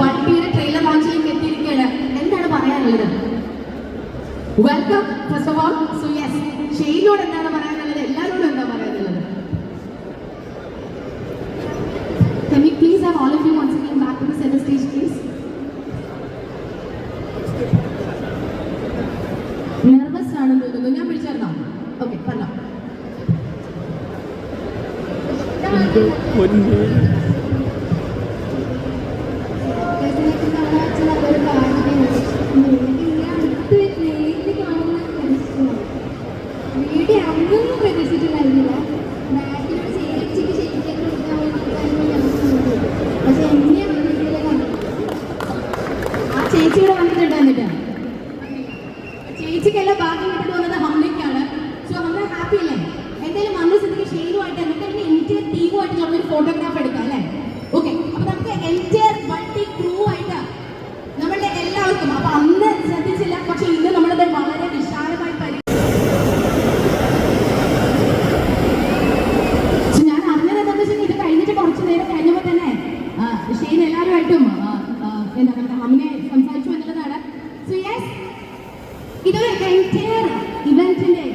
വണ്ടിയുടെ ട്രെയിലർ ലോഞ്ചിലേക്ക് എത്തിയിരിക്കുകയാണ്. എന്താണ് പറയാനുള്ളത്? വെൽക്കം ഫസ്റ്റ് ഓഫ് ഷെയ്നോട് എന്താണ് പറയാനുള്ളത്? എല്ലാവരോടും എന്താ പറയാനുള്ളത്? Can we please have all of you once again back to the center stage, please? Nervous തോന്നുന്നു. ഞാൻ വിളിച്ചായിരുന്നോ? ഓക്കെ പറഞ്ഞോ. പക്ഷെ എന്നെയാണ് വീഡിയോയിൽ കണ്ടത് ആ ചേച്ചി ഇവിടെ വന്നിട്ടുണ്ട് എന്നിട്ട് ചേച്ചിക്കല്ല ബാക്കി വിട്ടിട്ട് വന്നത് എന്താ പറയുക അങ്ങനെ സംസാരിച്ചു എന്നുള്ളതാണ്. സോ യെസ് ഇതൊരു എന്റയർ ഇവന്റിന്റെ